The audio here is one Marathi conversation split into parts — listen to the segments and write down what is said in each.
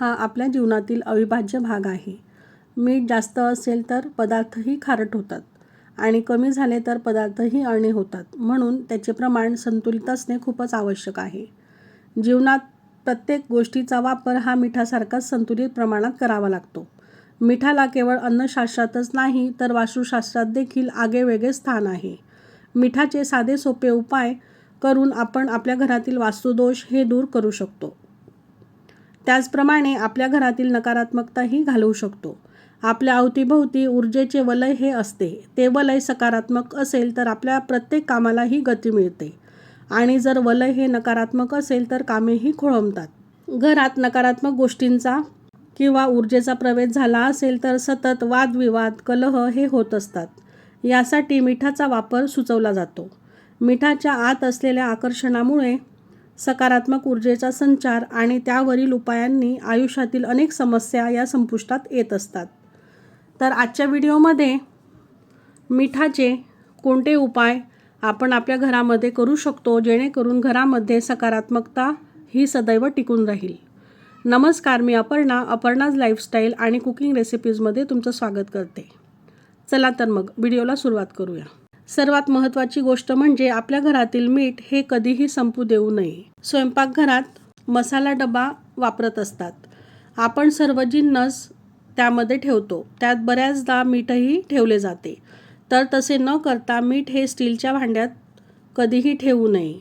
हा आपल्या जीवनातील अविभाज्य भाग आहे. मीठ जास्त असेल तर पदार्थही खारट होतात आणि कमी झाले तर पदार्थही अळणे होतात. म्हणून त्याचे प्रमाण संतुलित असणे खूपच आवश्यक आहे. जीवनात प्रत्येक गोष्टीचा वापर हा मिठासारखाच संतुलित प्रमाणात करावा लागतो. मिठाला केवळ अन्नशास्त्रातच नाही तर वास्तुशास्त्रात देखील आगेवेगळे स्थान आहे. मिठाचे साधे सोपे उपाय करून आपण आपल्या घरातील वास्तुदोष हे दूर करू शकतो. त्याचप्रमाणे आपल्या घरातील नकारात्मकताही घालवू शकतो. आपल्या अवतीभोवती ऊर्जेचे वलय हे असते. ते वलय सकारात्मक असेल तर आपल्या प्रत्येक कामालाही गती मिळते. आणि जर वलय हे नकारात्मक असेल तर कामेही खोळंबतात. घरात नकारात्मक गोष्टींचा किंवा ऊर्जेचा प्रवेश झाला असेल तर सतत वादविवाद कलह हे होत असतात. यासाठी मिठाचा वापर सुचवला जातो. मिठाच्या आत असलेल्या आकर्षणामुळे सकारात्मक ऊर्जेचा संचार आणि त्यावरील उपायांनी आयुष्यातील अनेक समस्या या संपुष्टात येत असतात. तर आजच्या व्हिडिओमध्ये मिठाचे कोणते उपाय आपण आपल्या घरामध्ये करू शकतो जेणेकरून घरामध्ये सकारात्मकता ही सदैव टिकून राहील? नमस्कार मी अपर्णा अपर्णाज लाईफस्टाईल आणि कुकिंग रेसिपीजमध्ये तुमचं स्वागत करते. चला तर मग व्हिडिओला सुरुवात करूया. सर्वात महत्त्वाची गोष्ट म्हणजे आपल्या घरातील मीठ हे कधीही संपू देऊ नये. स्वयंपाकघरात मसाला डबा वापरत असतात. आपण सर्व जिन्नस त्यामध्ये ठेवतो त्यात बऱ्याचदा मीठही ठेवले जाते. तर तसे न करता मीठ हे स्टीलच्या भांड्यात कधीही ठेवू नये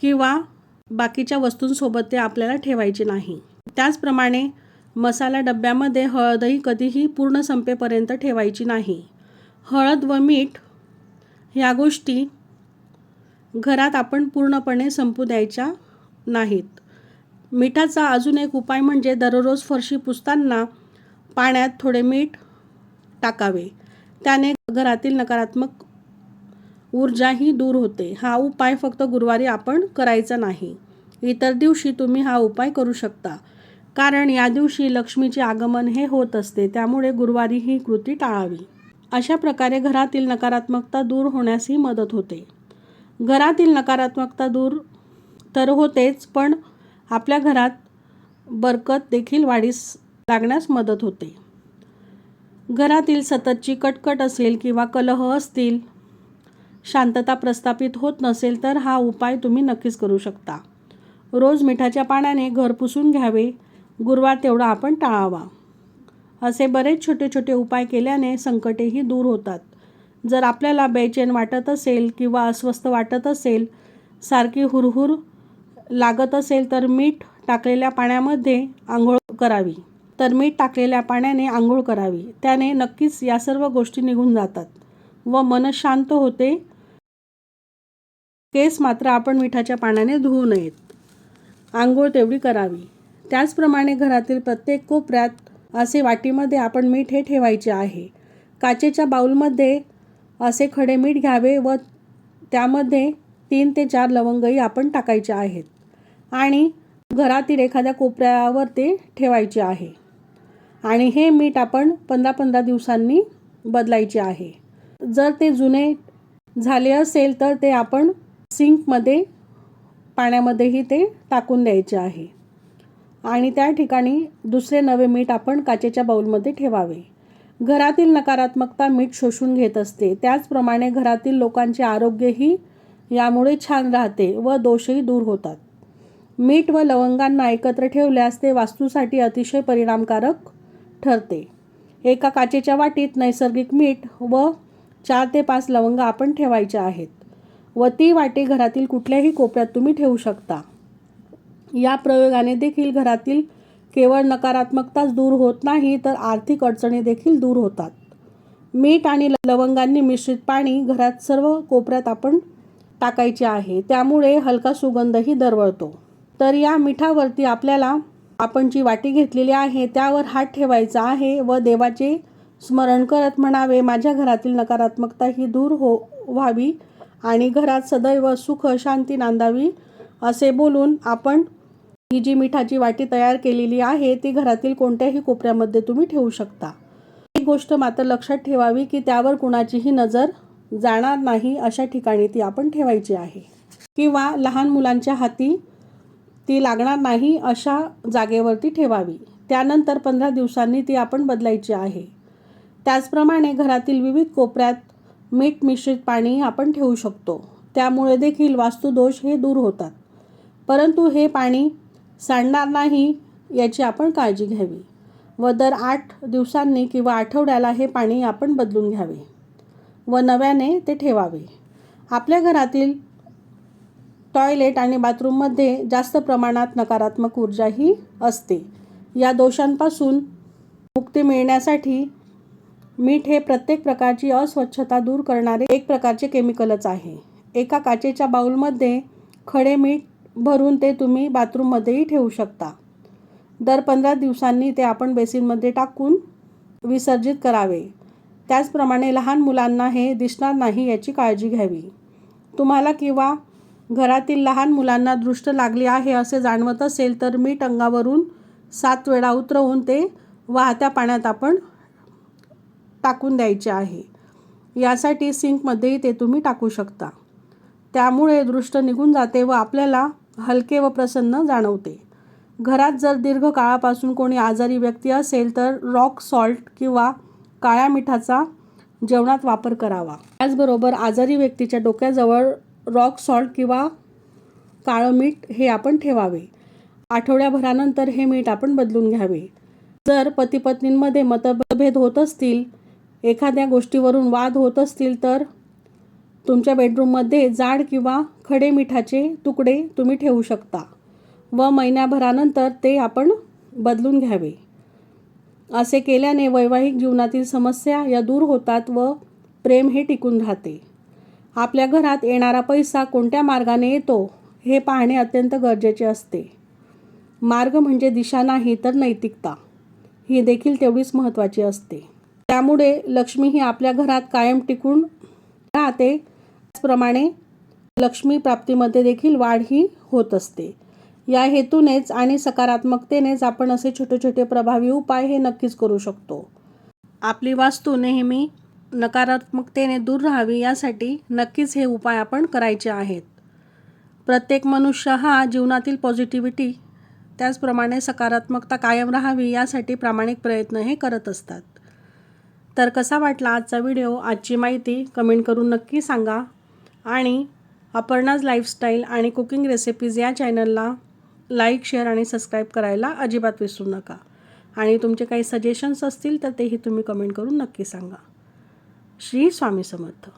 किंवा बाकीच्या वस्तूंसोबत ते आपल्याला ठेवायचे नाही. त्याचप्रमाणे मसाला डब्यामध्ये हळदही कधीही पूर्ण संपेपर्यंत ठेवायची नाही. हळद व मीठ ह्या गोष्टी घरात आपण पूर्णपणे संपू द्यायच्या नाहीत. मिठाचा अजून एक उपाय म्हणजे दररोज फरशी पुसताना पाण्यात थोडे मीठ टाकावे. त्याने घरातील नकारात्मक ऊर्जाही दूर होते. हा उपाय फक्त गुरुवारी आपण करायचा नाही. इतर दिवशी तुम्ही हा उपाय करू शकता. कारण या दिवशी लक्ष्मीचे आगमन हे होत असते त्यामुळे गुरुवारी ही कृती टाळावी. अशा प्रकारे घरातील नकारात्मकता दूर होण्यासही मदत होते. घरातील नकारात्मकता दूर तर होतेच पण आपल्या घरात बरकत देखील वाढीस लागण्यास मदत होते. घरातील सततची कटकट असेल किंवा कलह असतील शांतता प्रस्थापित होत नसेल तर हा उपाय तुम्ही नक्कीच करू शकता. रोज मिठाच्या पाण्याने घर पुसून घ्यावे गुरुवार तेवढा आपण टाळावा. असे बरेच छोटे छोटे उपाय केल्याने संकटेही दूर होतात. जर आपल्याला बेचैन वाटत असेल किंवा अस्वस्थ वाटत असेल सारखी हुरहुर लागत असेल तर मीठ टाकलेल्या पाण्यामध्ये आंघोळ करावी. तर मीठ टाकलेल्या पाण्याने आंघोळ करावी. त्याने नक्कीच या सर्व गोष्टी निघून जातात व मन शांत होते. केस मात्र आपण मिठाच्या पाण्याने धुवू नयेत. आंघोळ तेवढी करावी. त्याचप्रमाणे घरातील प्रत्येक कोपऱ्यात असे वाटीमध्ये आपण मीठ हे ठेवायचे आहे. काचेच्या बाऊलमध्ये असे खडे मीठ घ्यावे व त्यामध्ये तीन ते चार लवंगही आपण टाकायचे आहेत. आणि घरातील एखाद्या कोपऱ्यावर ते ठेवायचे आहे. आणि हे मीठ आपण पंधरा पंधरा दिवसांनी बदलायचे आहे. जर ते जुने झाले असेल तर ते आपण सिंकमध्ये पाण्यामध्येही ते टाकून द्यायचे आहे. आणि त्या ठिकाणी दुसरे नवे मीठ आपण काचेच्या बाऊलमध्ये ठेवावे. घरातील नकारात्मकता मीठ शोषून घेत असते. त्याचप्रमाणे घरातील लोकांचे आरोग्यही यामुळे छान राहते व दोषही दूर होतात. मीठ व लवंगांना एकत्र ठेवल्यास ते वास्तूसाठी अतिशय परिणामकारक ठरते. एका काचेच्या वाटीत नैसर्गिक मीठ व चार ते पाच लवंग आपण ठेवायच्या आहेत व ती वाटी घरातील कुठल्याही कोपऱ्यात तुम्ही ठेवू शकता. या प्रयोगाने देखील घरातील केवळ नकारात्मकताच दूर होत नाही तर आर्थिक अडचणी देखील दूर होतात. मीठ आणि लवंगांनी मिश्रित पाणी घरात सर्व कोपऱ्यात आपण टाकायचे आहे. त्यामुळे हलका सुगंधही दरवळतो. तर या मिठावरती आपल्याला आपण जी वाटी घेतलेली आहे त्यावर हात ठेवायचा आहे व देवाचे स्मरण करत म्हणावे माझ्या घरातील नकारात्मकता ही दूर हो व्हावी आणि घरात सदैव सुख शांती नांदावी असे बोलून आपण ही जी मिठाची वाटी तयार केलेली आहे ती घरातील कोणत्याही कोपऱ्यामध्ये तुम्ही ठेवू शकता. एक गोष्ट मात्र लक्षात ठेवावी की त्यावर कुणाचीही नजर जाणार नाही अशा ठिकाणी ती आपण ठेवायची आहे. किंवा लहान मुलांच्या हाती ती लागणार नाही अशा जागेवरती ठेवावी. त्यानंतर पंधरा दिवसांनी ती आपण बदलायची आहे. त्याचप्रमाणे घरातील विविध कोपऱ्यात मीठ मिश्रित पाणी आपण ठेवू शकतो. त्यामुळे देखील वास्तुदोष हे दूर होतात. परंतु हे पाणी सांडणार नाही याची आपण काळजी घ्यावी व दर आठ दिवसांनी किंवा आठवड्याला हे पाणी आपण बदलून घ्यावे व नव्याने ते ठेवावे. आपल्या घरातील टॉयलेट आणि बाथरूममध्ये जास्त प्रमाणात नकारात्मक ऊर्जाही असते. या दोषांपासून मुक्ती मिळण्यासाठी मीठ हे प्रत्येक प्रकारची अस्वच्छता दूर करणारे एक प्रकारचे केमिकलच आहे. एका काचेच्या बाऊलमध्ये खडे मीठ भरून ते तुम्ही बाथरूममध्येही ठेवू शकता. दर पंधरा दिवसांनी ते आपण बेसिनमध्ये टाकून विसर्जित करावे. त्याचप्रमाणे लहान मुलांना हे दिसणार नाही याची काळजी घ्यावी. तुम्हाला किंवा घरातील लहान मुलांना दृष्ट लागली आहे असे जाणवत असेल तर मीठ अंगावरून सात वेळा उतरवून ते वाहत्या पाण्यात आपण टाकून द्यायचे आहे. यासाठी सिंकमध्येही ते तुम्ही टाकू शकता. त्यामुळे दृष्ट निघून जाते व आपल्याला हलके व प्रसन्न जाणवते. घरात जर दीर्घ काळापासून कोणी आजारी व्यक्ती असेल तर रॉक सॉल्ट किंवा काळ्या मिठाचा जेवणात वापर करावा. त्याचबरोबर आजारी व्यक्तीच्या डोक्याजवळ रॉक सॉल्ट किंवा काळं मीठ हे आपण ठेवावे. आठवड्याभरानंतर हे मीठ आपण बदलून घ्यावे. जर पती पत्नींमध्ये मतभेद होत असतील एखाद्या गोष्टीवरून वाद होत असतील तर तुमच्या बेडरूममध्ये जाड किंवा खडे मिठाचे तुकडे तुम्ही ठेवू शकता व महिन्याभरानंतर ते आपण बदलून घ्यावे. असे केल्याने वैवाहिक जीवनातील समस्या या दूर होतात व प्रेम हे टिकून राहते. आपल्या घरात येणारा पैसा कोणत्या मार्गाने येतो हे पाहणे अत्यंत गरजेचे असते. मार्ग म्हणजे दिशा नाही तर नैतिकता. ही देखील तेवढीच महत्त्वाची असते. त्यामुळे लक्ष्मी ही आपल्या घरात कायम टिकून राहते त्याचप्रमाणे लक्ष्मी प्राप्तीमध्ये देखील वाढ ही होत असते. या हेतूनेच आणि सकारात्मकतेनेच आपण असे छोटे छोटे प्रभावी उपाय हे नक्कीच करू शकतो. आपली वास्तू नेहमी नकारात्मकतेने दूर राहावी यासाठी नक्कीच हे उपाय आपण करायचे आहेत. प्रत्येक मनुष्य हा जीवनातील पॉझिटिव्हिटी त्याचप्रमाणे सकारात्मकता कायम राहावी यासाठी प्रामाणिक प्रयत्न हे करत असतात. तर कसा वाटला आजचा व्हिडिओ? आजची माहिती कमेंट करून नक्की सांगा. आणि अपर्णाज लाईफस्टाईल आणि कुकिंग रेसिपीज या चॅनलला लाईक शेअर आणि सबस्क्राईब करायला अजिबात विसरू नका. आणि तुमचे काही सजेशन्स असतील तर तेही तुम्ही कमेंट करून नक्की सांगा. श्री स्वामी समर्थ.